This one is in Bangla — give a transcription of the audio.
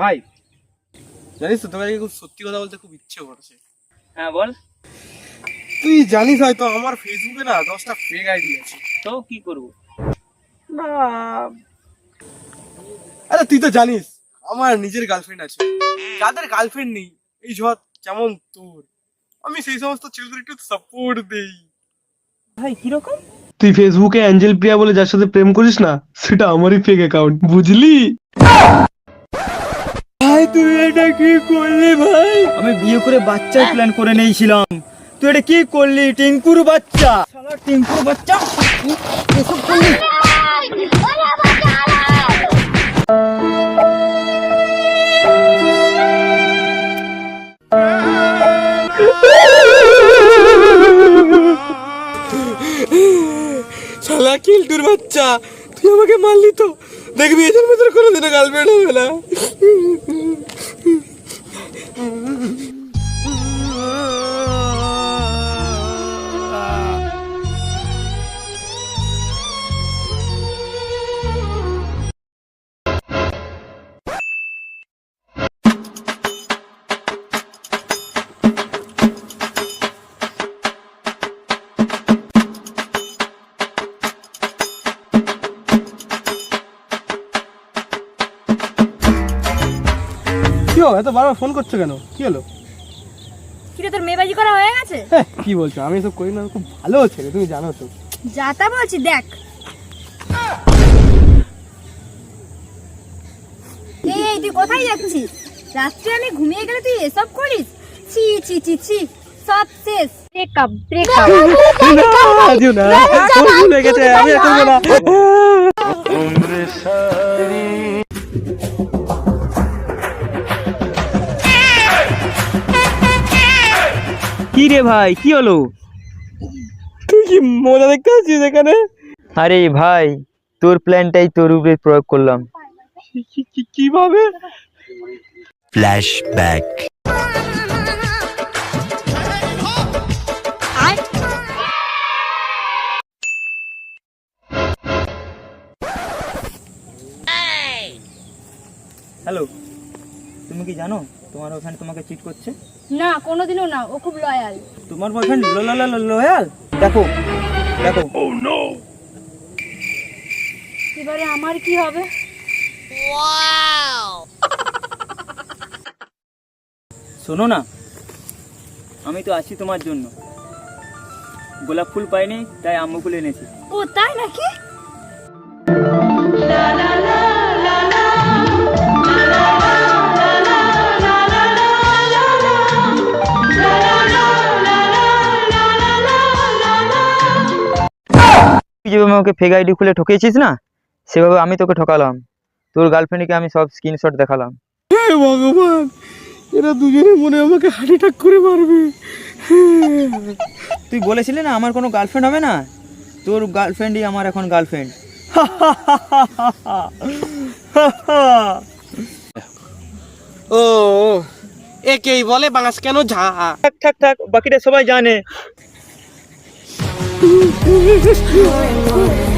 ভাই জানিস তো তোকে খুব সত্যি কথা বলতে খুব ইচ্ছে করছে। হ্যাঁ বল। তুই জানিস হয়তো আমার ফেসবুকে না দশটা ফেক আইডি আছে। তো কি করব? না। আরে তুই তো জানিস আমার নিজের গার্লফ্রেন্ড আছে। যাদের গার্লফ্রেন্ড নেই এই ঝড় যেমন তোর? আমি সেই সমস্ত ছেলেদের একটু সাপোর্ট দেই। ভাই কীরকম? তুই ফেসবুকে অ্যাঞ্জেল প্রিয়া বলে যার সাথে প্রেম করিস না সেটা আমারই ফেক অ্যাকাউন্ট বুঝলি? তুই এটা কি করলি ভাই? আমি বিয়ে করে বাচ্চার প্ল্যান করে নিয়েছিলাম। তুই এটা কি করলি টিঙ্কুর বাচ্চা? শালা টিঙ্কুর বাচ্চা? এসব করলি? শালা কিল্টুর বাচ্চা তুই আমাকে মারলি তো। দেখবি এদের ভিতরে কোনোদিনও গার্লফ্রেন্ড হবে না। কি হলো এত বারবার ফোন করছ কেন কি হলো কিরে তোর মেয়েবাজি করা হয়ে গেছে হ্যাঁ, কি বলছো আমি এসব করি না খুব ভালো ছেলে তুমি জানো তো যা তা বলছি দেখ এই তুই কোথায় যাচ্ছিস রাত্রে আমি ঘুমিয়ে গেলে তুই এসব করিস ছি ছি ছি ছি সব শেষ ব্রেকআপ ব্রেকআপ দিও না ভুল হয়ে গেছে আমি আর করব না কি রে ভাই কি হলো? তুই কি মজা দেখতে পাচ্ছিস এখানে? আরে ভাই তোর প্ল্যানটাই তোর উপরে প্রয়োগ করলাম। কীভাবে? Flashback. হ্যালো তুমি কি জানো? তোমার ওখানে তোমাকে চিট করছে? না কোনোদিনও না ও খুব লয়াল তোমার বয়ফ্রেন্ড লয়াল দেখো দেখো। ও নো এবারে আমার কি হবে? ওয়াও শোনো না আমি তো আছি তোমার জন্য। গোলাপ ফুল পাইনি তাই আম্মু ফুল এনেছি। ও তাই নাকি? যেভাবে আমাকে ফেক আইডি খুলে ঠকিয়েছিস না সেভাবে আমি তোকে ঠকালাম। তোর গার্লফ্রেন্ডকে আমি সব স্ক্রিনশট দেখালাম। হে ভগবান এরা দুজনে মনে আমাকে হার্ট অ্যাটাক করে মারবে। তুই বলেছিলি না আমার কোনো গার্লফ্রেন্ড হবে না? তোর গার্লফ্রেন্ডই আমার এখন গার্লফ্রেন্ড ও একেই বলে বাঁশ কেন ঝা? থাক ঠাক ঠাক বাকিটা সবাই জানে। more and more.